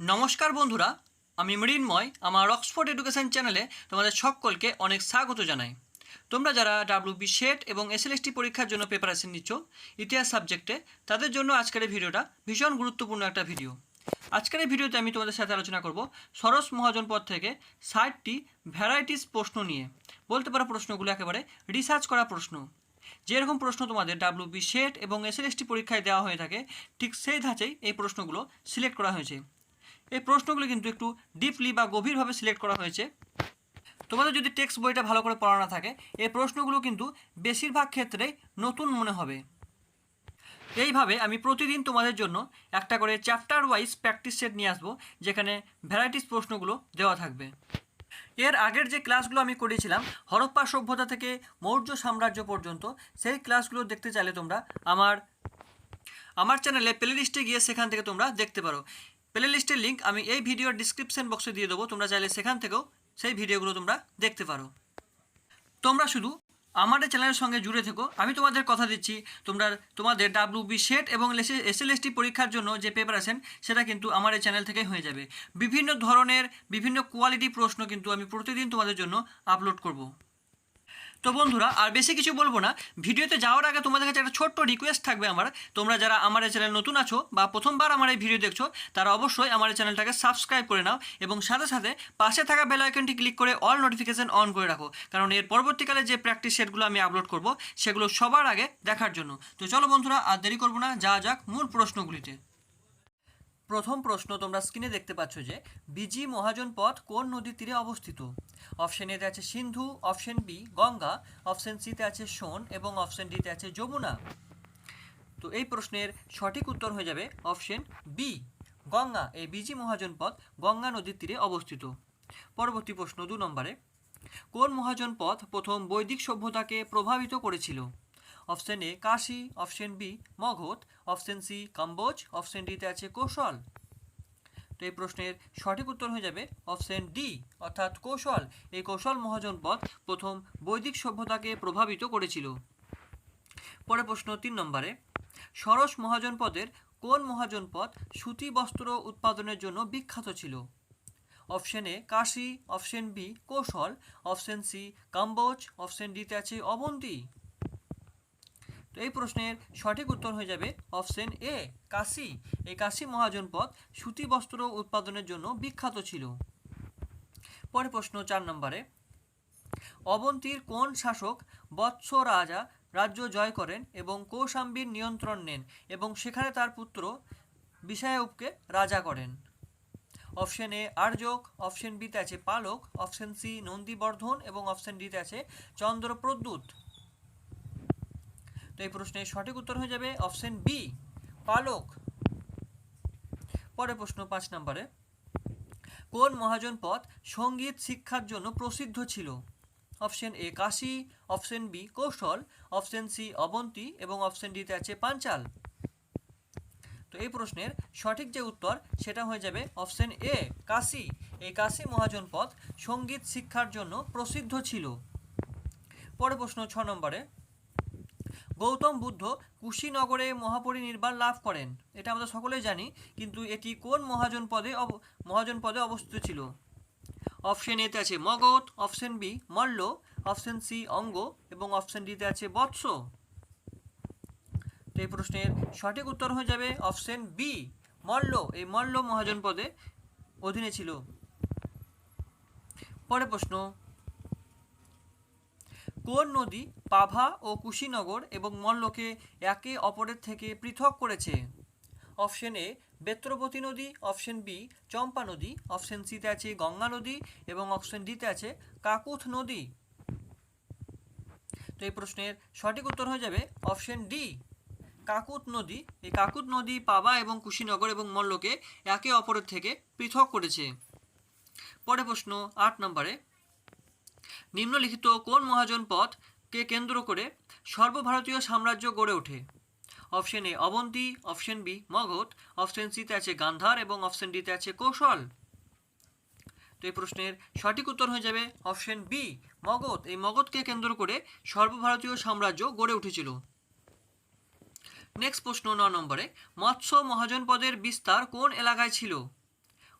নমস্কার বন্ধুরা, আমি মৃন্ময়, আমার অক্সফোর্ড এডুকেশন চ্যানেলে তোমাদের সকলকে অনেক স্বাগত জানাই। তোমরা যারা ডাব্লিউবি শেট এবং এসএলএসটি পরীক্ষার জন্য প্রিপারেশন নিচ্ছ, ইতিহাস সাবজেক্টে তাদের জন্য আজকের এই ভিডিওটা ভীষণ গুরুত্বপূর্ণ একটা ভিডিও আজকের এই ভিডিওতে আমি তোমাদের সাথে আলোচনা করব সরস মহাজন পদ থেকে ষাটটি ভ্যারাইটিস প্রশ্ন নিয়ে। বলতে পারো প্রশ্নগুলো একেবারে রিসার্চ করা প্রশ্ন। যেরকম প্রশ্ন তোমাদের ডাব্লিউবি শেট এবং এসএলএসটি পরীক্ষায় দেওয়া হয়ে থাকে, ঠিক সেই ধাঁচেই এই প্রশ্নগুলো সিলেক্ট করা হয়েছে। এই প্রশ্নগুলো কিন্তু একটু ডিপলি বা গভীরভাবে সিলেক্ট করা হয়েছে। তোমাদের যদি টেক্সট বইটা ভালো করে পড়া না থাকে, এই প্রশ্নগুলো কিন্তু বেশিরভাগ ক্ষেত্রেই নতুন মনে হবে। এইভাবে আমি প্রতিদিন তোমাদের জন্য একটা করে চ্যাপ্টার ওয়াইজ প্র্যাকটিস সেট নিয়ে আসব, যেখানে ভ্যারাইটিস প্রশ্নগুলো দেওয়া থাকবে। এর আগের যে ক্লাসগুলো আমি করেছিলাম, হরপ্পা সভ্যতা থেকে মৌর্য সাম্রাজ্য পর্যন্ত, সেই ক্লাসগুলো দেখতে চাইলে তোমরা আমার আমার চ্যানেলে প্লে লিস্টে গিয়ে সেখান থেকে তোমরা দেখতে পারো। প্লে লিস্টের লিঙ্ক আমি এই ভিডিওর ডিসক্রিপশন বক্সে দিয়ে দেবো। তোমরা চাইলে সেখান থেকেও সেই ভিডিওগুলো তোমরা দেখতে পারো। তোমরা শুধু আমাদের চ্যানেলের সঙ্গে জুড়ে থেকো। আমি তোমাদের কথা দিচ্ছি, তোমরা তোমাদের ডাব্লিউ বি সেট এবং এস এল এসটি পরীক্ষার জন্য যে পেপার প্রিপারেশন সেটা কিন্তু আমার এই চ্যানেল থেকে হয়ে যাবে। বিভিন্ন ধরনের, বিভিন্ন কোয়ালিটি প্রশ্ন কিন্তু আমি প্রতিদিন তোমাদের জন্য আপলোড করব। তো বন্ধুরা, আর বেশি কিছু বলব না। ভিডিওতে যাওয়ার আগে তোমাদের কাছে একটা ছোট্ট রিকোয়েস্ট থাকবে আমার। তোমরা যারা আমার এই চ্যানেল নতুন আছো বা প্রথমবার আমার এই ভিডিও দেখছ, তারা অবশ্যই আমার এই চ্যানেলটাকে সাবস্ক্রাইব করে নাও এবং সাথে সাথে পাশে থাকা বেল আইকনটি ক্লিক করে অল নোটিফিকেশন অন করে রাখো। কারণ এর পরবর্তীকালে যে প্র্যাকটিস সেটগুলো আমি আপলোড করব, সেগুলো সবার আগে দেখার জন্য। তো চলো বন্ধুরা, আর দেরি করব না যা যাক মূল প্রশ্নগুলিতে। প্রথম প্রশ্ন তোমরা স্ক্রিনে দেখতে পাচ্ছ যে বিজি মহাজন পথ কোন নদীর তীরে অবস্থিত? অপশন এতে আছে Sindhu, option B Ganga, option সিতে আছে সোন এবং অপশন ডিতে আছে যমুনা। তো এই প্রশ্নের সঠিক উত্তর হয়ে যাবে অপশন বি, গঙ্গা। এই বিজি মহাজন পথ গঙ্গা নদীর তীরে অবস্থিত। পরবর্তী প্রশ্ন দু নম্বরে, কোন মহাজন পথ প্রথম বৈদিক সভ্যতাকে প্রভাবিত করেছিল? Option A Kashi, option B Magadha option C Kamboja, option ডিতে আছে কৌশল। তো এই প্রশ্নের সঠিক উত্তর হয়ে যাবে অপশন ডি, অর্থাৎ কৌশল। এই কৌশল মহাজন পথ প্রথম বৈদিক সভ্যতাকে প্রভাবিত করেছিল। পরে প্রশ্ন তিন নম্বরে, সরস মহাজন পদের কোন মহাজন পদ সুতি বস্ত্র উৎপাদনের জন্য বিখ্যাত ছিল? Option A Kashi, option B Kosala, option C Kamboja, option ডিতে আছে অবন্তী। তো এই প্রশ্নের সঠিক উত্তর হয়ে যাবে অপশন এ, কাশী। এই কাশী মহাজনপদ সুতি বস্ত্র উৎপাদনের জন্য বিখ্যাত ছিল। পরে প্রশ্ন চার নম্বরে, অবন্তীর কোন শাসক বৎস রাজা রাজ্য জয় করেন এবং কৌশাম্বীর নিয়ন্ত্রণ নেন এবং সেখানে তার পুত্র বিষায়বকে রাজা করেন? Option A, আর্যক। অপশন বিতে আছে পালক। অপশন সি, নন্দীবর্ধন এবং অপশন ডিতে আছে চন্দ্রপ্রদ্যুৎ তো এই প্রশ্নের সঠিক উত্তর হয়ে যাবে অপশন বি, পালক। পরে প্রশ্ন পাঁচ নম্বরে, কোন মহাজন পথ সংগীত শিক্ষার জন্য প্রসিদ্ধ ছিল? Option A Kashi, option B Kosala, option C Avanti এবং অপশন ডিতে আছে পাঞ্চাল। তো এই প্রশ্নের সঠিক যে উত্তর, সেটা হয়ে যাবে অপশন এ, কাশী। এই কাশী মহাজন পথ সংগীত শিক্ষার জন্য প্রসিদ্ধ ছিল। পরে প্রশ্ন ছ নম্বরে গৌতম বুদ্ধ কুশীনগরে মহাপরিনির্বাণ লাভ করেন। এটা আমরা সকলেই জানি, কিন্তু এটি কোন মহাজন পদে মহাজন পদে অবস্থিত ছিল? অপশন এতে আছে Magadha, option B Malla, option C Anga, এবং অপশন ডিতে আছে বৎস। তো এই প্রশ্নের সঠিক উত্তর হয়ে যাবে অপশন বি, মল্ল। এই মল্ল মহাজন পদে অধীনে ছিল। পরে প্রশ্ন কোন নদী, পাভা ও কুশীনগর এবং মল্লকে একে অপরের থেকে পৃথক করেছে। অপশন এ, বেত্রবতী নদী, অপশন বি, চম্পা নদী, অপশন সিতে আছে গঙ্গা নদী এবং অপশন ডিতে আছে কাকুথ নদী। তো এই প্রশ্নের সঠিক উত্তর হয়ে যাবে অপশন ডি। কাকুত নদী, এই কাকুত নদী পাবা এবং কুশীনগর এবং মল্লকে একে অপরের থেকে পৃথক করেছে। পরে প্রশ্ন আট নম্বরে নিম্নলিখিত কোন মহাজন পথকে কেন্দ্র করে সর্বভারতীয় সাম্রাজ্য গড়ে ওঠে? Option A, Avanti, option B, Magadha, option সিতে আছে গান্ধার এবং অপশন ডিতে আছে কৌশল। তো এই প্রশ্নের সঠিক উত্তর হয়ে যাবে অপশন বি, মগধ। এই মগধকে কেন্দ্র করে সর্বভারতীয় সাম্রাজ্য গড়ে উঠেছিল। নেক্সট প্রশ্ন ন নম্বরে, মৎস্য মহাজন পদের বিস্তার কোন এলাকায় ছিল?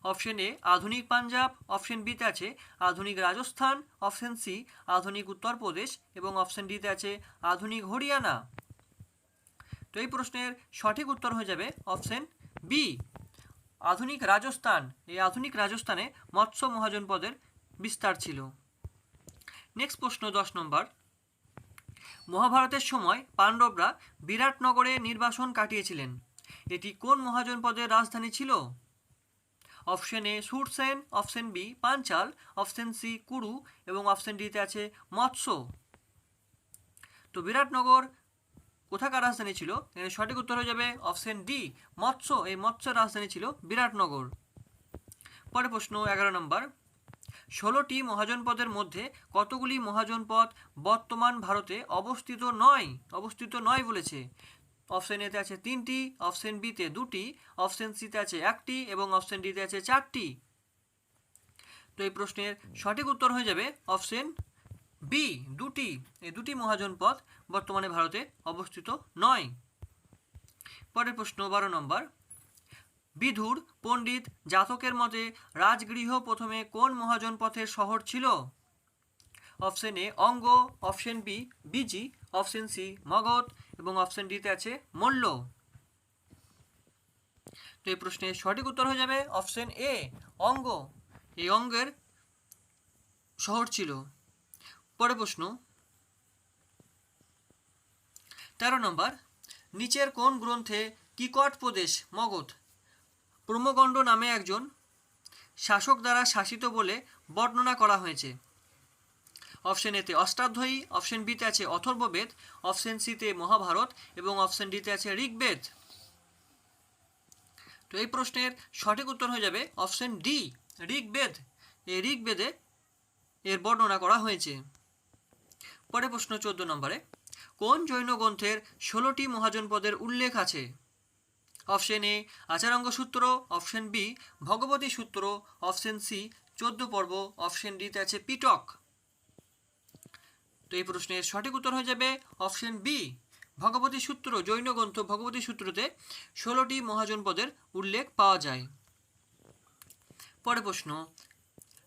অপশন এ আধুনিক পাঞ্জাব, অপশন বিতে আছে আধুনিক রাজস্থান, অপশন সি আধুনিক উত্তরপ্রদেশ এবং অপশন ডিতে আছে আধুনিক হরিয়ানা। তো এই প্রশ্নের সঠিক উত্তর হয়ে যাবে অপশন বি। আধুনিক রাজস্থান, এই আধুনিক রাজস্থানে মৎস্য মহাজন পদের বিস্তার ছিল। নেক্সট প্রশ্ন দশ নম্বর। মহাভারতের সময় পাণ্ডবরা বিরাটনগরে নির্বাসন কাটিয়েছিলেন। এটি কোন মহাজন পদের রাজধানী ছিল? Option A Surasena option B Panchala, option C Kuru এবং অপশন ডিতে আছে মৎস্য। তো বিরাটনগর কোথাকার রাজধানী ছিল? এর সঠিক উত্তর হয়ে যাবে অপশন ডি, মৎস্য। এই মৎস্য রাজধানী ছিল বিরাটনগর। পরে প্রশ্ন, এগারো নম্বর। ষোলোটি মহাজনপদের মধ্যে কতগুলি মহাজনপদ বর্তমান ভারতে অবস্থিত নয়? অবস্থিত নয় বলেছে। অপশন এতে আছে তিনটি, অপশন বিতে দুটি, অপশন সিতে আছে একটি এবং অপশন ডিতে আছে চারটি। তো এই প্রশ্নের সঠিক উত্তর হয়ে যাবে অপশন বি, দুটি। এই দুটি মহাজনপদ বর্তমানে ভারতে অবস্থিত নয়। পরের প্রশ্ন, বারো নম্বর। বিধুর পণ্ডিত জাতকের মতে রাজগৃহ প্রথমে কোন মহাজনপথের শহর ছিল? Option A, Anga, option B, Vajji option C, Magadha, এবং অপশন ডিতে আছে মল্ল তো এই প্রশ্নের সঠিক উত্তর হয়ে যাবে অপশন এ, অঙ্গ। এই অঙ্গের শহর ছিল। পরে প্রশ্ন, তেরো নম্বর, নিচের কোন গ্রন্থে কিকট প্রদেশ মগধ? প্রমগণ্ড নামে একজন শাসক দ্বারা শাসিত বলে বর্ণনা করা হয়েছে। অপশন এতে অষ্টাধ্যায়ী, অপশন বিতে আছে অথর্ববেদ, অপশন সিতে মহাভারত এবং অপশন ডিতে আছে ঋগ্বেদ। তো এই প্রশ্নের সঠিক উত্তর হয়ে যাবে অপশন ডি, ঋগ্বেদ। এই ঋগ্বেদে এর বর্ণনা করা হয়েছে। পরে প্রশ্ন চোদ্দ নম্বরে, কোন জৈন গ্রন্থের ষোলোটি মহাজনপদের উল্লেখ আছে? অপশন এ, আচারাঙ্গ সূত্র, অপশন বি, ভগবতী সূত্র, অপশন সি, চোদ্দ পর্ব, অপশন ডিতে আছে পিটক তো এই প্রশ্নের সঠিক উত্তর হয়ে যাবে অপশন বি, ভগবতী সূত্র, জৈন গ্রন্থ ভগবতী সূত্রতে ষোলোটি মহাজনপদের উল্লেখ পাওয়া যায়। পরে প্রশ্ন,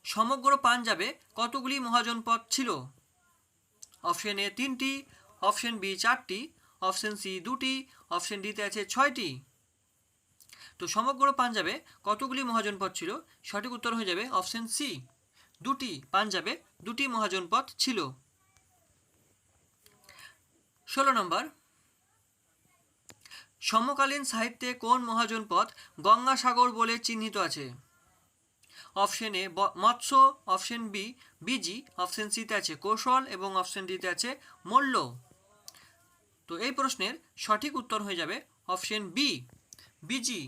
সমগ্র পাঞ্জাবে কতগুলি মহাজনপদ ছিল? অপশন এ তিনটি, অপশন বি চারটি, অপশন সি দুটি, অপশন ডিতে আছে ছয়টি। তো সমগ্র পাঞ্জাবে কতগুলি মহাজনপদ ছিল? সঠিক উত্তর হয়ে যাবে অপশন সি। দুটি, পাঞ্জাবে দুটি মহাজনপদ ছিল। ষোলো নম্বর। সমকালীন সাহিত্যে কোন মহাজনপদ গঙ্গাসাগর বলে চিহ্নিত আছে? অপশন এ মৎস্য, অপশন বি বিজি অপশন সিতে আছে কৌশল এবং অপশন ডিতে আছে মল্ল তো এই প্রশ্নের সঠিক উত্তর হয়ে যাবে অপশন বি বিজি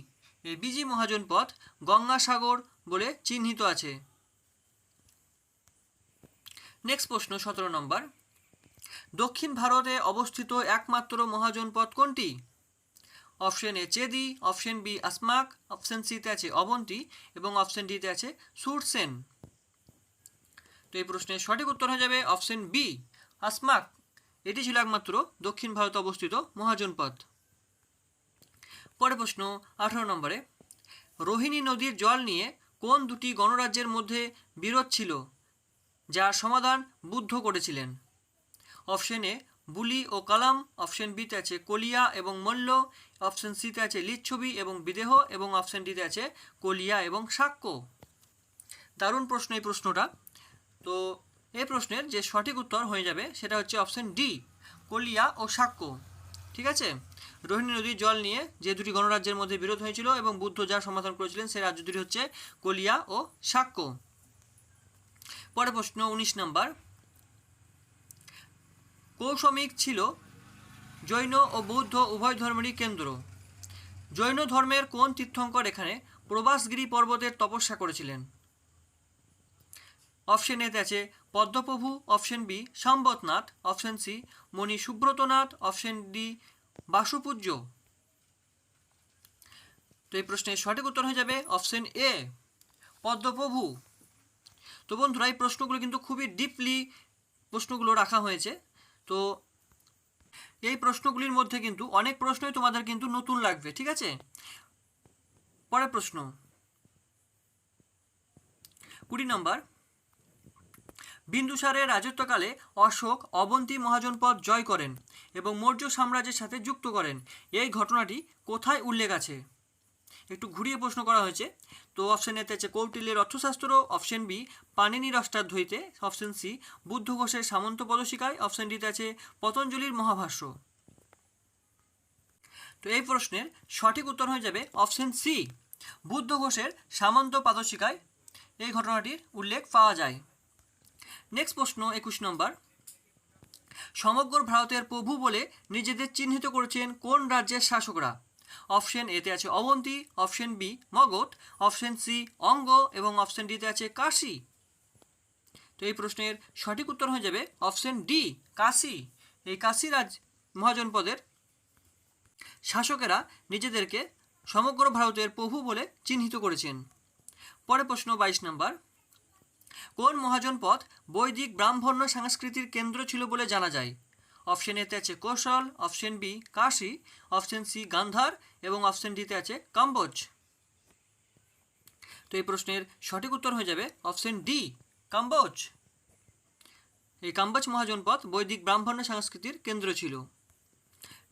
এই বিজি মহাজনপদ গঙ্গাসাগর বলে চিহ্নিত আছে। নেক্সট প্রশ্ন, সতেরো নম্বর। দক্ষিণ ভারতে অবস্থিত একমাত্র মহাজনপদ কোনটি? Option A Chedi, option B Ashmaka, option সিতে আছে অবন্তী এবং অপশন ডিতে আছে সুরসেন। তো এই প্রশ্নের সঠিক উত্তর হয়ে যাবে অপশন বি, আসমাক। এটি ছিল একমাত্র দক্ষিণ ভারতে অবস্থিত মহাজনপদ পরে প্রশ্ন, আঠারো নম্বরে, রোহিণী নদীর জল নিয়ে কোন দুটি গণরাজ্যের মধ্যে বিরোধ ছিল, যার সমাধান বুদ্ধ করেছিলেন? Option A bully O Kalam, option বিতে আছে কলিয়া এবং মল্ল, অপশন সিতে আছে লিচ্ছবি এবং বিদেহ এবং অপশন ডিতে আছে কলিয়া এবং সাক্ষ্য। দারুণ প্রশ্ন এই প্রশ্নটা। তো এই প্রশ্নের যে সঠিক উত্তর হয়ে যাবে সেটা হচ্ছে অপশন ডি, কলিয়া ও সাক্ষ্য। ঠিক আছে? রোহিণী নদীর জল নিয়ে যে দুটি গণরাজ্যের মধ্যে বিরোধ হয়েছিল এবং বুদ্ধ যা সমাধান করেছিলেন সেই রাজ্য দুটি হচ্ছে কলিয়া ও সাক্ষ্য। পরে প্রশ্ন উনিশ নম্বর কৌশমিক ছিল জৈন ও বৌদ্ধ উভয় ধর্মেরই কেন্দ্র। জৈন ধর্মের কোন তীর্থঙ্কর এখানে প্রবাসগিরি পর্বতের তপস্যা করেছিলেন? অপশন এতে আছে Padmaprabhu, option B Sambhavanath, option C Munisuvratanath option D Vasupujya. তো এই প্রশ্নের সঠিক উত্তর হয়ে যাবে অপশন এ, পদ্মপ্রভু। তো বন্ধুরা, এই প্রশ্নগুলো কিন্তু খুবই ডিপলি প্রশ্নগুলো রাখা হয়েছে। তো এই প্রশ্নগুলির মধ্যে কিন্তু অনেক প্রশ্নই তোমাদের কিন্তু নতুন লাগবে, ঠিক আছে? পরের প্রশ্ন। কুড়ি নম্বর। বিন্দুসারের রাজত্বকালে অশোক অবন্তী মহাজনপদ জয় করেন এবং মৌর্য সাম্রাজ্যের সাথে যুক্ত করেন। এই ঘটনাটি কোথায় উল্লেখ আছে? ঘুরিয়ে প্রশ্ন করা হয়েছে। তো অপশন এতে আছে কৌটিল্যের অর্থশাস্ত্র অপশন বি পানিনির অষ্টাধ্বইতে অপশন সি বুদ্ধ ঘোষের সামন্ত পদশিকায় অপশন ডিতে আছে পতঞ্জলির মহাভাষ্য। তো এই প্রশ্নের সঠিক উত্তর হয়ে যাবে অপশন সি বুদ্ধ ঘোষের সামন্ত পাদশিকায়। এই ঘটনাটির উল্লেখ পাওয়া যায়। নেক্সট প্রশ্ন একুশ নম্বর। সমগ্র ভারতের প্রভু বলে নিজেদের চিহ্নিত করেছেন কোন রাজ্যের শাসকরা? অপশন এতে আছে Avanti, option B Magadha, option C Anga এবং অপশন ডিতে আছে কাশি। তো এই প্রশ্নের সঠিক উত্তর হয়ে যাবে অপশন ডি, কাশি। এই কাশী রাজ মহাজনপদের শাসকেরা নিজেদেরকে সমগ্র ভারতের প্রভু বলে চিহ্নিত করেছেন। পরে প্রশ্ন বাইশ নম্বর। কোন মহাজনপদ বৈদিক ব্রাহ্মণ্য সংস্কৃতির কেন্দ্র ছিল বলে জানা যায়? অপশন এতে আছে Kosala, option B Kashi, option C Gandhara এবং অপশন ডিতে আছে কাম্বোজ। তো এই প্রশ্নের সঠিক উত্তর হয়ে যাবে অপশন ডি, কাম্বোজ। এই কাম্বোজ মহাজনপদ বৈদিক ব্রাহ্মণ্য সংস্কৃতির কেন্দ্র ছিল।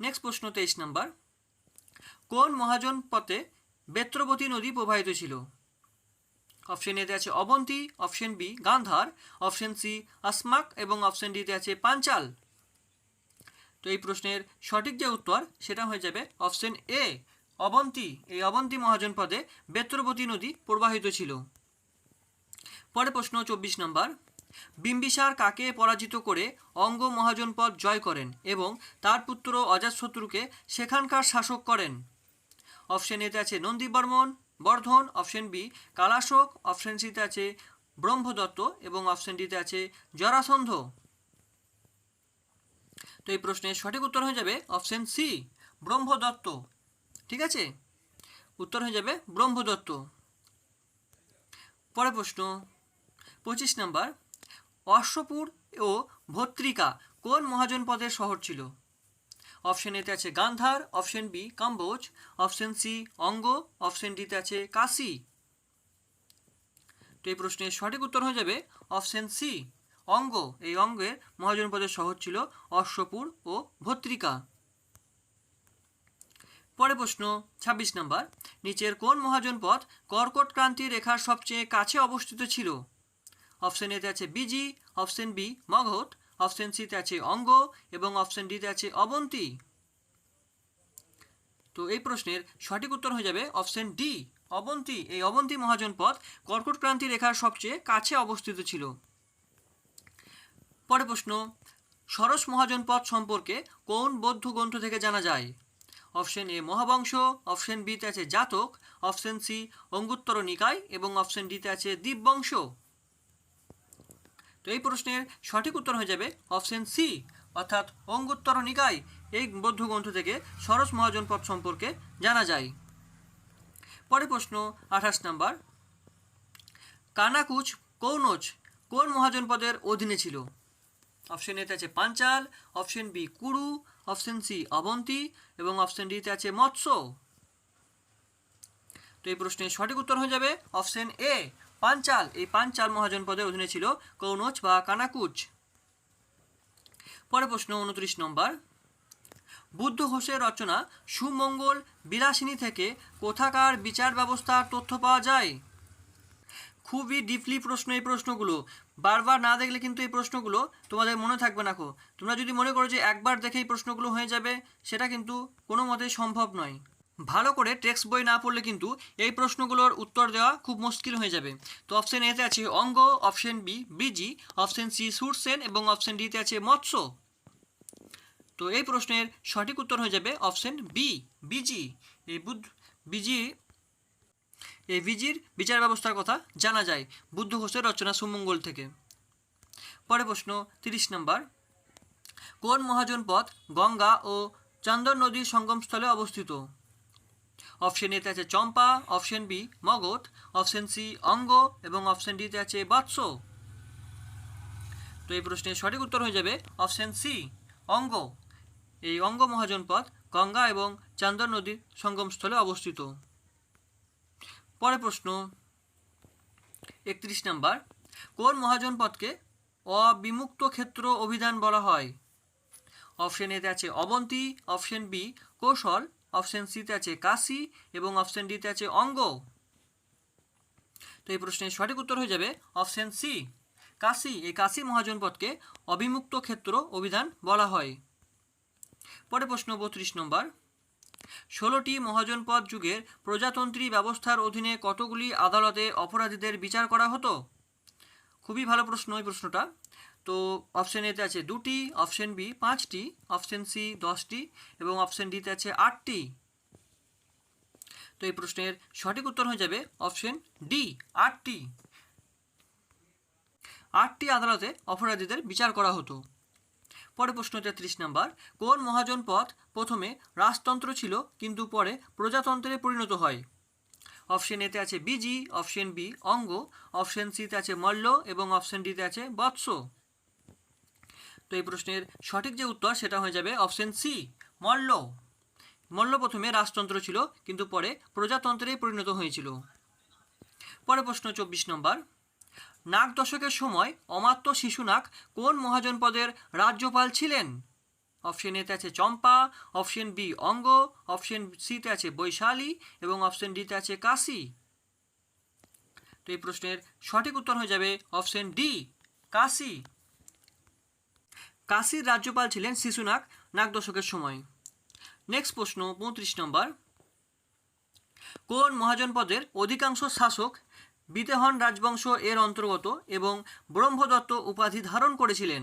নেক্সট প্রশ্ন তেইশ নম্বর, কোন মহাজনপথে বেত্রবতী নদী প্রবাহিত ছিল? অপশন এতে আছে Avanti, option B Gandhara, option C Ashmaka এবং অপশন ডিতে আছে পাঞ্চাল। তো এই প্রশ্নের সঠিক যে উত্তর সেটা হয়ে যাবে অপশন এ। অবন্তী, এই অবন্তী মহাজনপদে বেত্রবতী নদী প্রবাহিত ছিল। পরে প্রশ্ন চব্বিশ নম্বর। বিম্বিসার কাকে পরাজিত করে অঙ্গ মহাজনপদ জয় করেন এবং তার পুত্র অজাতশত্রুকে সেখানকার শাসক করেন? অপশন এতে আছে Nandivarman Vardhana, option B Kalashoka, option সিতে আছে ব্রহ্মদত্ত এবং অপশন ডিতে আছে জরাসন্ধ। এই প্রশ্নের সঠিক উত্তর হয়ে যাবে অপশন সি, ব্রহ্মদত্ত। ঠিক আছে? উত্তর হয়ে যাবে ব্রহ্মদত্ত। পরে প্রশ্ন, পঁচিশ নম্বর, অশ্বপুর ও ভত্রিকা কোন মহাজনপদের শহর ছিল? অপশন এতে আছে Gandhara, option B Kamboja, option C Anga, option ডিতে আছে কাশী। তো এই প্রশ্নের সঠিক উত্তর হয়ে যাবে অপশন সি। অঙ্গ, এই অঙ্গের মহাজনপদের শহর ছিল অশ্বপুর ও ভত্রিকা। পরে প্রশ্ন ২৬ নম্বর, নিচের কোন মহাজনপদ কর্কট ক্রান্তি রেখার সবচেয়ে কাছে অবস্থিত ছিল? অপশন এতে আছে Vajji, option B Magadha option সিতে আছে অঙ্গ এবং অপশন ডিতে আছে অবন্তী। তো এই প্রশ্নের সঠিক উত্তর হয়ে যাবে অপশন ডি, অবন্তী। এই অবন্তী মহাজনপদ কর্কট ক্রান্তি রেখার সবচেয়ে কাছে অবস্থিত ছিল। পরে প্রশ্ন, সরস মহাজন মহাজনপদ সম্পর্কে কোন বৌদ্ধ গ্রন্থ থেকে জানা যায়? অপশন এ, মহাবংশ, অপশন বিতে আছে জাতক, অপশন সি, অঙ্গুত্তর নিকায় এবং অপশন ডিতে আছে দ্বীপবংশ তো এই প্রশ্নের সঠিক উত্তর হয়ে যাবে অপশন সি, অর্থাৎ অঙ্গুত্তর নিকায় এই বৌদ্ধ গ্রন্থ থেকে সরস মহাজনপদ সম্পর্কে জানা যায়। পরে প্রশ্ন, আঠাশ নম্বর, কানাকুচ কৌনজ কোন মহাজনপদের অধীনে ছিল? অপশন এতে আছে Panchala option B Kuru option C Avanti এবং অপশন ডিতে আছে মৎস্য। তো এই প্রশ্নের সঠিক উত্তর হয়ে যাবে অপশন এ পাঞ্চাল। এই পাঞ্চাল মহাজনপদের অধীনে ছিল কৌনজ বা কানাকুচ। পরে প্রশ্ন উনত্রিশ নম্বর। বুদ্ধ ঘোষের রচনা সুমঙ্গল বিলাসিনী থেকে কোথাকার বিচার ব্যবস্থার তথ্য পাওয়া যায়? খুবই ডিপলি প্রশ্ন এই প্রশ্নগুলো। বারবার না দেখলে কিন্তু এই প্রশ্নগুলো তোমাদের মনে থাকবে না খো তোমরা যদি মনে করো যে একবার দেখে এই প্রশ্নগুলো হয়ে যাবে, সেটা কিন্তু কোনো মতেই সম্ভব নয়। ভালো করে টেক্সট বই না পড়লে কিন্তু এই প্রশ্নগুলোর উত্তর দেওয়া খুব মুশকিল হয়ে যাবে। তো অপশন এতে আছে Anga, option B, Vajji, option C, Surasena এবং অপশন ডিতে আছে মৎস্য। তো এই প্রশ্নের সঠিক উত্তর হয়ে যাবে অপশন বি, বিজি। এই বুদ্ধ বিজি এই ভিজির বিচার ব্যবস্থার কথা জানা যায় বুদ্ধ ঘোষের রচনা সুমঙ্গল থেকে। পরে প্রশ্ন, তিরিশ নম্বর। কোন মহাজনপথ গঙ্গা ও চন্দন নদীর সঙ্গমস্থলে অবস্থিত? অপশন এতে আছে Champa, option B Magadha, option C Anga এবং অপশন ডিতে আছে বৎস। তো এই প্রশ্নের সঠিক উত্তর হয়ে যাবে অপশন সি, অঙ্গ। এই অঙ্গ মহাজনপথ গঙ্গা এবং চান্দর নদীর সঙ্গমস্থলে অবস্থিত। পরে প্রশ্ন। একত্রিশ নাম্বার। কোন মহাজন পদকে অবিমুক্ত ক্ষেত্র অভিধান বলা হয়? অপশন এতে আছে Avanti, option B Kosala, option সিতে আছে কাশি এবং অপশন ডিতে আছে অঙ্গ। তো এই প্রশ্নের সঠিক উত্তর হয়ে যাবে অপশন সি। কাশি, এই কাশি মহাজন পদকে অবিমুক্ত ক্ষেত্র অভিধান বলা হয়। পরে প্রশ্ন বত্রিশ নম্বর। ষোলোটি মহাজনপদ যুগের প্রজাতন্ত্রী ব্যবস্থার অধীনে কতগুলি আদালতে অপরাধীদের বিচার করা হতো? খুবই ভালো প্রশ্ন এই প্রশ্নটা। তো অপশন এতে আছে দুটি অপশন বি পাঁচটি অপশন সি দশটি এবং অপশন ডিতে আছে আটটি। তো এই প্রশ্নের সঠিক উত্তর হয়ে যাবে অপশন ডি আটটি। আটটি আদালতে অপরাধীদের বিচার করা হতো। পরে প্রশ্ন তেত্রিশ নাম্বার, কোন মহাজন পথ প্রথমে রাজতন্ত্র ছিল কিন্তু পরে প্রজাতন্ত্রে পরিণত হয়? অপশন এতে আছে Vajji option B Anga, option সিতে আছে মল্ল এবং অপশন ডিতে আছে বৎস। তো এই প্রশ্নের সঠিক যে উত্তর সেটা হয়ে যাবে অপশন সি, মল্ল। মল্ল প্রথমে রাজতন্ত্র ছিল কিন্তু পরে প্রজাতন্ত্রে পরিণত হয়েছিল। পরে প্রশ্ন চব্বিশ নম্বর নাগ দশকের সময় অমাত্য শিশুনাগ কোন মহাজনপদের রাজ্যপাল ছিলেন? অপশন এতে আছে Champa, option B Anga, option সিতে আছে বৈশালী এবং অপশন ডিতে আছে কাশী। তো এই প্রশ্নের সঠিক উত্তর হয়ে যাবে অপশন ডি, কাশী। কাশীর রাজ্যপাল ছিলেন শিশুনাগ নাগ দশকের সময়। নেক্সট প্রশ্ন, পঁয়ত্রিশ নম্বর। কোন মহাজনপদের অধিকাংশ শাসক বিদেহন রাজবংশ এর অন্তর্গত এবং ব্রহ্মদত্ত উপাধি ধারণ করেছিলেন।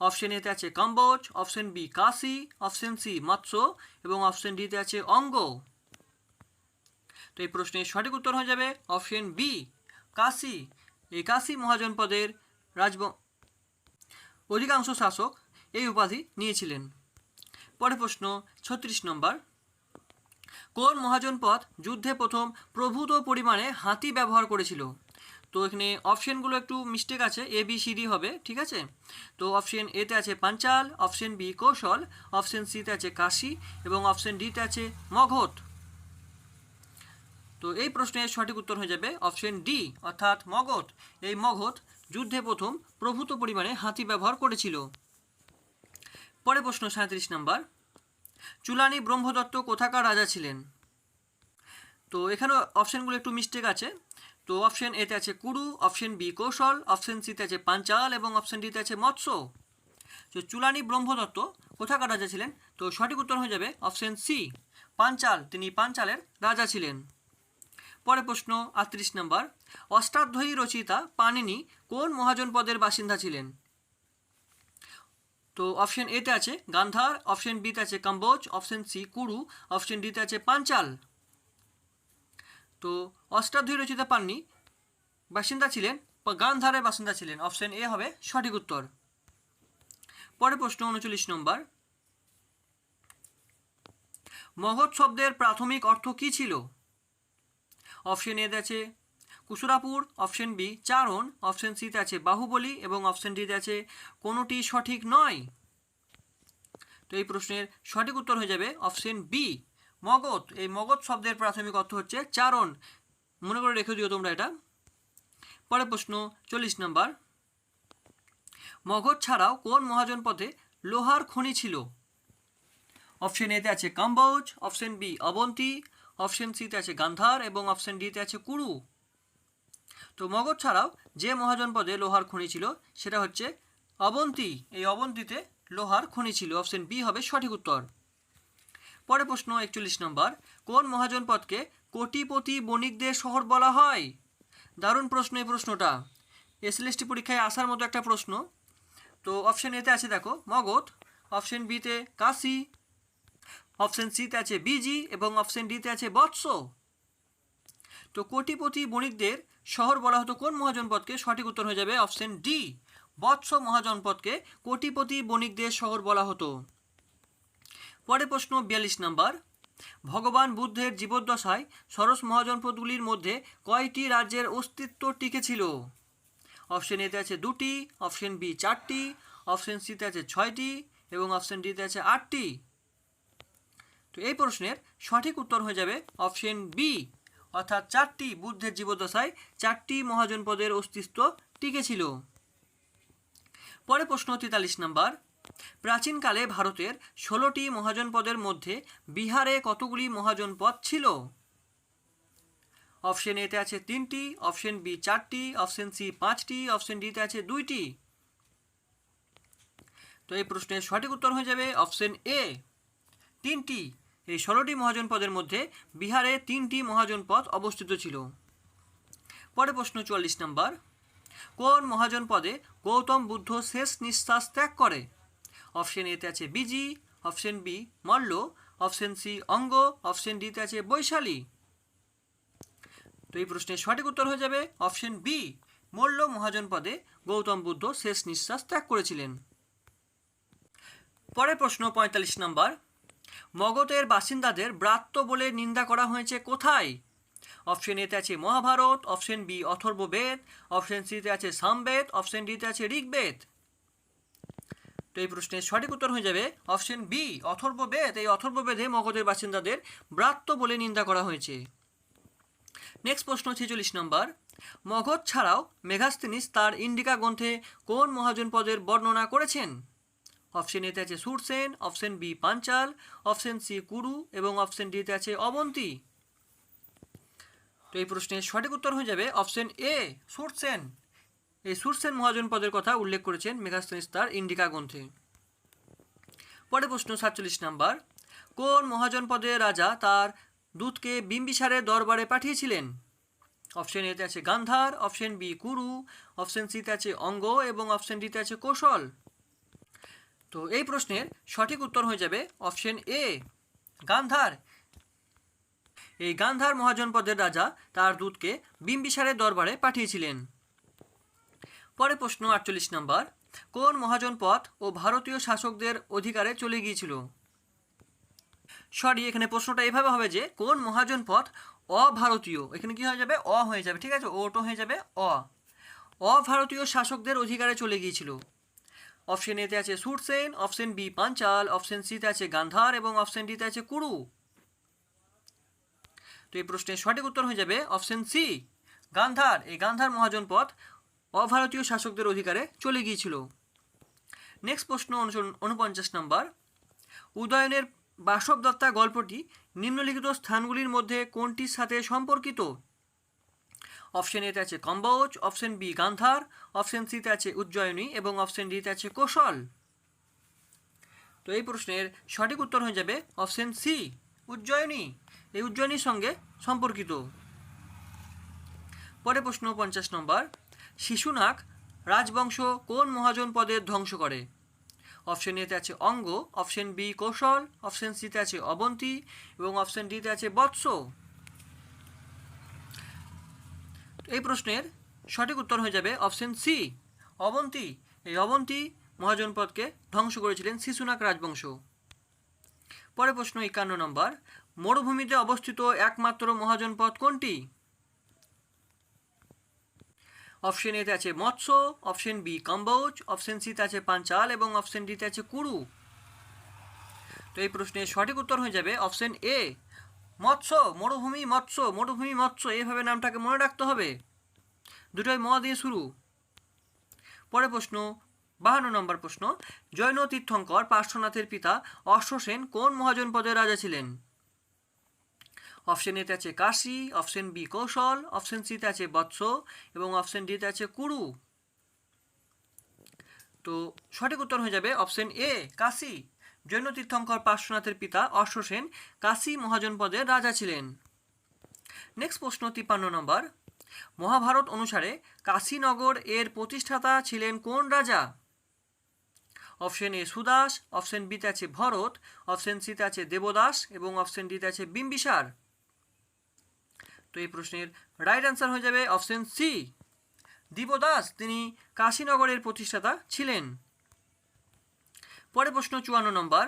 অপশন এতে আছে Kamboja, option B Kashi, option C Matsya এবং অপশন ডিতে আছে অঙ্গ। তো এই প্রশ্নের সঠিক উত্তর হয়ে যাবে অপশন বি কাশি। এই কাশি মহাজনপদের রাজব, অধিকাংশ শাসক এই উপাধি নিয়েছিলেন। পরে প্রশ্ন, ছত্রিশ নম্বর। কোন মহাজনপদ যুদ্ধে প্রথম প্রভূত পরিমাণে হাতি ব্যবহার করেছিল? তো এখানে অপশনগুলো একটু মিস্টেক আছে এ বি সি ডি হবে, ঠিক আছে? তো অপশন এতে আছে Panchala option B Kosala option সিতে আছে কাশি এবং অপশন ডিতে আছে মগধ তো এই প্রশ্নের সঠিক উত্তর হয়ে যাবে অপশন ডি অর্থাৎ মগধ এই মগধ যুদ্ধে প্রথম প্রভূত পরিমাণে হাতি ব্যবহার করেছিল। পরে প্রশ্ন সাঁত্রিশ নাম্বার। চুলানি ব্রহ্মদত্ত কোথাকার রাজা ছিলেন? তো এখানে অপশানগুলো একটু মিস্টেক আছে। তো অপশন এতে আছে Kuru option B Kosala option সিতে আছে পাঞ্চাল, এবং অপশন ডিতে আছে মৎস্য। তো চুলানি ব্রহ্মদত্ত কোথাকার রাজা ছিলেন? তো সঠিক উত্তর হয়ে যাবে অপশন সি পাঞ্চাল। তিনি পাঞ্চালের রাজা ছিলেন। পরে প্রশ্ন, আটত্রিশ নম্বর, অষ্টাধ্যায়ী রচিতা পানিনি কোন মহাজনপদের বাসিন্দা ছিলেন? তো অপশন এতে আছে গান্ধার, অপশন বিতে আছে Kamboja, option C Kuru, option ডিতে আছে পাঞ্চাল। তো অষ্টাধ্যায়ী রচিতা পাননি, বাসিন্দা ছিলেন গান্ধারের বাসিন্দা ছিলেন, অপশন এ হবে সঠিক উত্তর। পরে প্রশ্ন উনচল্লিশ নম্বর। মগধ শব্দের প্রাথমিক অর্থ কী ছিল? অপশন এতে আছে কুসুরাপুর অপশন বি চারণ অপশন সিতে আছে বাহুবলী এবং অপশন ডিতে আছে কোনোটি সঠিক নয়? তো এই প্রশ্নের সঠিক উত্তর হয়ে যাবে অপশন বি মগধ। এই মগধ শব্দের প্রাথমিক অর্থ হচ্ছে চারণ। মনে করে রেখে দিও তোমরা এটা। পরে প্রশ্ন, চল্লিশ নম্বর। মগধ ছাড়াও কোন মহাজন পথে লোহার খনি ছিল? অপশন এতে আছে Kamboja option B Avanti option সিতে আছে গান্ধার এবং অপশন ডিতে আছে কুরু। তো মগধ ছাড়াও যে মহাজন পদে লোহার খনি ছিল, সেটা হচ্ছে অবন্তী। এই অবন্তীতে লোহার খনি ছিল। অপশন বি হবে সঠিক উত্তর। পরে প্রশ্ন, একচল্লিশ নম্বর। কোন মহাজন পদকে কোটিপতি বণিকদের শহর বলা হয়? দারুণ প্রশ্ন এই প্রশ্নটা। এসএলএসটি পরীক্ষায় আসার মতো একটা প্রশ্ন। তো অপশন এতে আছে, দেখো, মগধ। অপশন বিতে কাশি। অপশন সিতে আছে বিজি। এবং অপশন ডিতে আছে বৎস। তো কোটিপতি বণিকদের শহর বলা হতো কোন মহাজনপদকে? সঠিক উত্তর হয়ে যাবে অপশন ডি। বৎস মহাজনপদকে কোটিপতি বণিকদের শহর বলা হতো। পরে প্রশ্ন বিয়াল্লিশ নাম্বার। ভগবান বুদ্ধের জীবদ্দশায় সরস মহাজনপদগুলির মধ্যে কয়টি রাজ্যের অস্তিত্ব টিকেছিল অপশন এতে আছে দুটি, অপশন বি চারটি, অপশন সিতে আছে ছয়টি এবং অপশন ডিতে আছে আটটি। তো এই প্রশ্নের সঠিক উত্তর হয়ে যাবে অপশন বি। অর্থাৎ চারটি বুদ্ধের জীবদশায় চারটি মহাজনপদের অস্তিত্ব টিকেছিল পরে প্রশ্ন তেতাল্লিশ নম্বর। প্রাচীনকালে ভারতের ষোলোটি মহাজনপদের মধ্যে বিহারে কতগুলি মহাজনপদ ছিল? অপশন এতে আছে তিনটি, অপশন বি চারটি, অপশন সি পাঁচটি, অপশন ডিতে আছে দুইটি। তো এই প্রশ্নের সঠিক উত্তর হয়ে যাবে অপশন এ। তিনটি এই ষোলোটি মহাজনপদের মধ্যে বিহারে তিনটি মহাজনপদ অবস্থিত ছিল। পরে প্রশ্ন চুয়াল্লিশ নম্বর। কোন মহাজনপদে গৌতম বুদ্ধ শেষ নিঃশ্বাস ত্যাগ করে? অপশন এতে আছে Vajji, option B Malla, option C Anga, option ডিতে আছে বৈশালী। তো এই প্রশ্নের সঠিক উত্তর হয়ে যাবে অপশন বি, মল্ল মহাজনপদে গৌতম বুদ্ধ শেষ নিঃশ্বাস ত্যাগ করেছিলেন। পরের প্রশ্ন পঁয়তাল্লিশ নম্বর। মগধের বাসিন্দাদের ব্রাত্য বলে নিন্দা করা হয়েছে। কোথায়? অপশন এতে আছে Mahabharata option B Atharvaveda option সিতে আছে সামবেদ অপশন ডিতে আছে ঋগ্বেদ। তো এই প্রশ্নের সঠিক উত্তর হয়ে যাবে অপশন বি অথর্ববেদ। এই অথর্ববেদে মগধের বাসিন্দাদের ব্রাত্য বলে নিন্দা করা হয়েছে। নেক্সট প্রশ্ন ছেচল্লিশ নম্বর। মগধ ছাড়াও মেঘাস্তিনিস তার ইন্ডিকা গ্রন্থে কোন মহাজনপদের বর্ণনা করেছেন? অপশন এতে আছে Surasena option B Panchala option C Kuru এবং অপশন ডিতে আছে অবন্তী তো এই প্রশ্নের সঠিক উত্তর হয়ে যাবে অপশন এ সুরসেন এই সুরসেন মহাজন পদের কথা উল্লেখ করেছেন মেঘাস্তিনিস তার ইন্ডিকা গ্রন্থে। পরে প্রশ্ন, সাতচল্লিশ নাম্বার। কোন মহাজন পদের রাজা তার দূতকে বিম্বিসারের দরবারে পাঠিয়েছিলেন? অপশন এতে আছে Gandhara option B Kuru option সিতে আছে অঙ্গ এবং অপশন ডিতে আছে কৌশল। তো এই প্রশ্নের সঠিক উত্তর হয়ে যাবে অপশন এ, গান্ধার। এই গান্ধার মহাজনপদের রাজা তার দূতকে বিম্বিসারের দরবারে পাঠিয়েছিলেন। পরে প্রশ্ন আটচল্লিশ নম্বর, কোন মহাজনপদ ও ভারতীয় শাসকদের অধিকারে চলে গিয়েছিল? সরি, এখানে প্রশ্নটা এভাবে হবে যে কোন মহাজনপদ অভারতীয়? এখানে কি হয়ে যাবে? অ হয়ে যাবে, ঠিক আছে? ওটো হয়ে যাবে অ। অভারতীয় শাসকদের অধিকারে চলে গিয়েছিল। অপশন এতে আছে Surasena, option B Panchala, option সিতে আছে গান্ধার এবং অপশন ডিতে আছে কুরু। তো এই প্রশ্নের সঠিক উত্তর হয়ে যাবে অপশন সি, গান্ধার। এই গান্ধার মহাজনপদ অভারতীয় শাসকদের অধিকারে চলে গিয়েছিল। নেক্সট প্রশ্ন উনপঞ্চাশ নম্বর। উদয়নের বাসবদত্তা গল্পটি নিম্নলিখিত স্থানগুলির মধ্যে কোনটির সাথে সম্পর্কিত? অপশন এতে আছে Kamboja option B Gandhara option সিতে আছে উজ্জয়িনী এবং অপশন ডিতে আছে কৌশল। তো এই প্রশ্নের সঠিক উত্তর হয়ে যাবে অপশন সি উজ্জয়িনী। এই উজ্জয়িনীর সঙ্গে সম্পর্কিত। পরে প্রশ্ন পঞ্চাশ নম্বর, শিশুনাগ রাজবংশ কোন মহাজন পদের ধ্বংস করে? অপশন এতে আছে Anga option B Kosala option সিতে আছে অবন্তী এবং অপশন ডিতে আছে বৎস। এই প্রশ্নের সঠিক উত্তর হয়ে যাবে অপশন সি। অবন্তী। এই অবন্তী মহাজনপদকে ধ্বংস করেছিলেন শিশুনাক রাজবংশ। পরে প্রশ্ন একান্ন নম্বর। মরুভূমিতে অবস্থিত একমাত্র মহাজনপদ কোনটি? অপশন এতে আছে মৎস্য, অপশন বি কম্বোজ, অপশন সিতে আছে পাঞ্চাল এবং অপশন ডিতে আছে কুরু। তো এই প্রশ্নের সঠিক উত্তর হয়ে যাবে অপশন এ। মৎস্য, মরুভূমি মৎস্য মরুভূমি মৎস্য, এইভাবে নামটাকে মনে রাখতে হবে। দুটোই ম দিয়ে শুরু। পরে প্রশ্ন, বাহান্ন নম্বর প্রশ্ন, জৈন তীর্থঙ্কর পার্শ্বনাথের পিতা অশ্বসেন কোন মহাজন মহাজনপদের রাজা ছিলেন? অপশন এতে আছে Kashi, option B Kosala, option সিতে আছে বৎস এবং অপশন ডিতে আছে কুরু। তো সঠিক উত্তর হয়ে যাবে অপশন এ, কাশি। জৈন তীর্থঙ্কর পার্শ্বনাথের পিতা অশ্বসেন কাশী মহাজনপদের রাজা ছিলেন। নেক্সট প্রশ্ন, তিপ্পান্ন নম্বর। মহাভারত অনুসারে কাশীনগর এর প্রতিষ্ঠাতা ছিলেন কোন রাজা? অপশন এ সুদাস অপশন বিতে আছে ভরত অপশন সিতে আছে দেবদাস এবং অপশন ডিতে আছে বিম্বিসার। তো এই প্রশ্নের রাইট অ্যান্সার হয়ে যাবে অপশন সি দিবদাস, তিনি কাশীনগরের প্রতিষ্ঠাতা ছিলেন। পরে প্রশ্ন চুয়ান্ন নম্বর।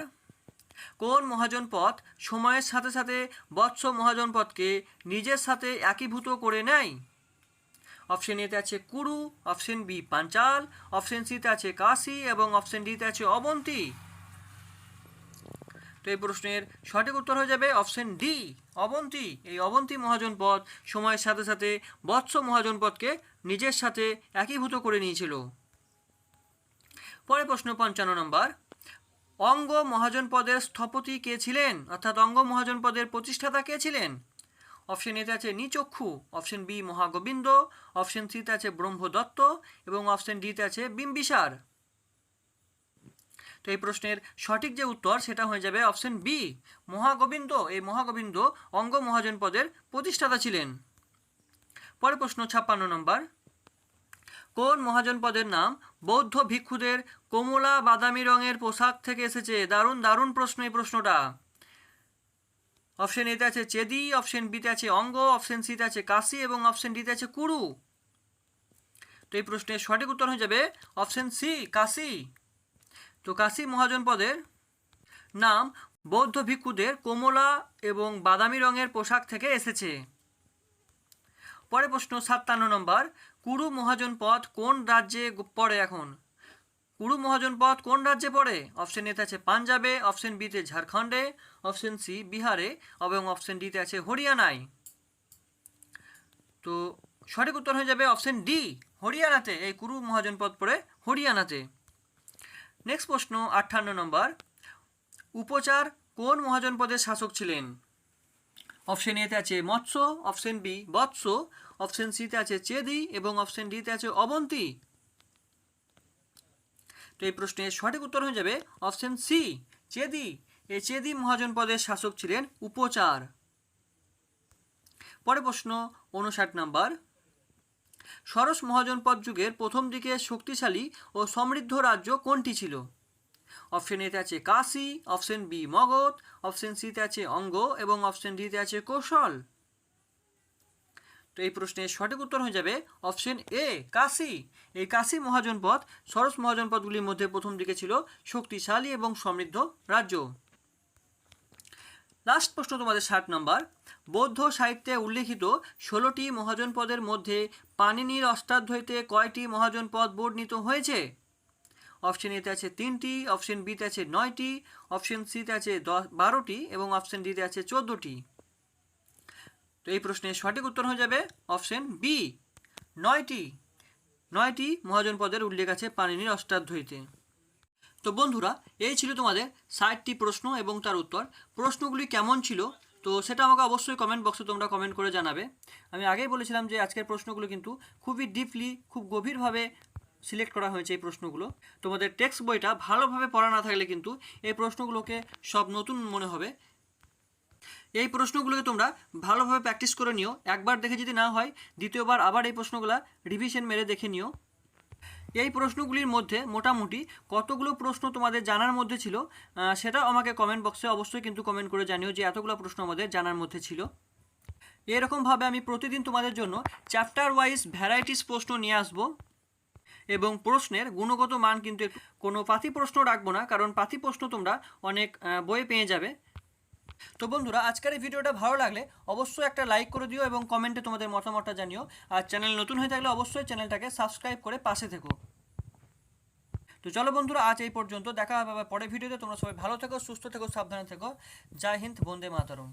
কোন মহাজনপদ সময়ের সাথে সাথে বৎস মহাজনপদকে নিজের সাথে একীভূত করে নেয়? অপশন এতে আছে Kuru, option B Panchala, option সিতে আছে কাশি এবং অপশন ডিতে আছে অবন্তী। তো এই প্রশ্নের সঠিক উত্তর হয়ে যাবে অপশন ডি, অবন্তী। এই অবন্তী মহাজন পদ সময়ের সাথে সাথে বৎস মহাজন পদকে নিজের সাথে একীভূত করে নিয়েছিল। পরে প্রশ্ন পঞ্চান্ন নম্বর। অঙ্গ মহাজন পদের স্থপতি কে ছিলেন? অর্থাৎ অঙ্গ মহাজন পদের প্রতিষ্ঠাতা কে ছিলেন? অপশন এতে আছে Nichakshu, option B Mahagovinda, option সিতে আছে ব্রহ্মদত্ত, এবং অপশন ডিতে আছে বিম্বিসার। তো এই প্রশ্নের সঠিক যে উত্তর, সেটা হয়ে যাবে অপশন বি, মহাগোবিন্দ। এই মহাগোবিন্দ অঙ্গ মহাজন পদের প্রতিষ্ঠাতা ছিলেন। পরে প্রশ্ন, ছাপ্পান্ন নম্বর। কোন মহাজন পদের নাম? বৌদ্ধ ভিক্ষুদের কমলা বাদামি রঙের পোশাক থেকে এসেছে। দারুণ দারুণ প্রশ্ন এই প্রশ্নটা। অপশন এতে আছে চেদি অপশন বিতে আছে অঙ্গ অপশন সিতে আছে কাশি এবং অপশন ডিতে আছে কুরু। তো এই প্রশ্নের সঠিক উত্তর হয়ে যাবে অপশন সি কাশি। তো কাশি মহাজন পদের নাম বৌদ্ধ ভিক্ষুদের কমলা এবং বাদামি রঙের পোশাক থেকে এসেছে। পরে প্রশ্ন, সাতান্ন নম্বর, কুরু মহাজন পদ কোন রাজ্যে পড়ে এখন? কুরু মহাজন পদ কোন রাজ্যে পড়ে? অপশন এতে আছে পাঞ্জাবে অপশন বিতে ঝাড়খণ্ডে অপশন সি বিহারে, এবং অপশন ডিতে আছে হরিয়ানায়। তো সঠিক উত্তর হয়ে যাবে অপশন ডি, হরিয়ানাতে। এই কুরু মহাজন পদ পড়ে হরিয়ানাতে। নেক্সট প্রশ্ন আটান্ন নম্বর, উপচার কোন মহাজন পদের শাসক ছিলেন? অপশন এতে আছে মৎস্য অপশন বি বৎস অপশন সিতে আছে চেদি এবং অপশন ডিতে আছে অবন্তী। তো এই প্রশ্নের সঠিক উত্তর হয়ে যাবে অপশন সি চেদি। এই চেদি মহাজন পদের শাসক ছিলেন উপচার। পরে প্রশ্ন উনষাট নাম্বার। সরস মহাজনপদ যুগের প্রথম দিকে শক্তিশালী ও সমৃদ্ধ রাজ্য কোনটি ছিল? অপশন এতে আছে Kashi option B Magadha option সিতে আছে অঙ্গ এবং অপশন ডিতে আছে কৌশল। তো এই প্রশ্নের সঠিক উত্তর হয়ে যাবে অপশন এ কাশী। এই কাশী মহাজনপদ সরস মহাজনপদগুলির মধ্যে প্রথম দিকে ছিল শক্তিশালী এবং সমৃদ্ধ রাজ্য। লাস্ট প্রশ্ন তোমাদের ষাট নম্বর। বৌদ্ধ সাহিত্যে উল্লেখিত ষোলোটি মহাজনপদের মধ্যে পানিনির অষ্টাধ্যায়ীতে কয়টি মহাজনপদ বর্ণিত হয়েছে? অপশন এতে আছে তিনটি, অপশন বিতে আছে নয়টি, অপশন সিতে আছে দশ, বারোটি এবং অপশন ডিতে আছে চোদ্দোটি। তো এই প্রশ্নের সঠিক উত্তর হয়ে যাবে অপশন বি, নয়টি। নয়টি মহাজন পদের উল্লেখ আছে পানিনির অষ্টাধ্যায়ীতে। তো বন্ধুরা, এই ছিল তোমাদের ষাটটি প্রশ্ন এবং তার উত্তর। প্রশ্নগুলি কেমন ছিল? তো সেটা আমাকে অবশ্যই কমেন্ট বক্সে তোমরা কমেন্ট করে জানাবে। আমি আগেই বলেছিলাম যে আজকের প্রশ্নগুলো কিন্তু খুবই ডিপলি খুব গভীরভাবে সিলেক্ট করা হয়েছে এই প্রশ্নগুলো। তোমাদের টেক্সট বইটা ভালোভাবে পড়া না থাকলে কিন্তু এই প্রশ্নগুলোকে সব নতুন মনে হবে। এই প্রশ্নগুলোকে তোমরা ভালোভাবে প্র্যাকটিস করে নিও। একবার দেখে যদি না হয়, দ্বিতীয়বার আবার এই প্রশ্নগুলো রিভিশন মেরে দেখে নিও। এই প্রশ্নগুলির মধ্যে মোটামুটি কতগুলো প্রশ্ন তোমাদের জানার মধ্যে ছিল সেটাও আমাকে কমেন্ট বক্সে অবশ্যই কিন্তু কমেন্ট করে জানিও যে এতগুলো প্রশ্ন আমাদের জানার মধ্যে ছিল। এরকমভাবে আমি প্রতিদিন তোমাদের জন্য চ্যাপ্টার ওয়াইজ ভ্যারাইটিস প্রশ্ন নিয়ে আসব। এবং প্রশ্নের গুণগত মান কিন্তু কোনো পাতি প্রশ্ন রাখব না, কারণ পাতি প্রশ্ন তোমরা অনেক বইয়ে পেয়ে যাবে। তো বন্ধুরা, আজকের এই ভিডিওটা ভালো লাগলে অবশ্যই একটা লাইক করে দিও এবং কমেন্টে তোমাদের মতামতটা জানিও। আর চ্যানেল নতুন হয়ে থাকলে অবশ্যই চ্যানেলটাকে সাবস্ক্রাইব করে পাশে থেকো। তো চলো বন্ধুরা, আজ এই পর্যন্ত। দেখা হবে পরের ভিডিওতে। তোমরা সবাই ভালো থেকো, সুস্থ থেকো, সাবধানে থেকো। জয় হিন্দ, বন্দে মাতরম।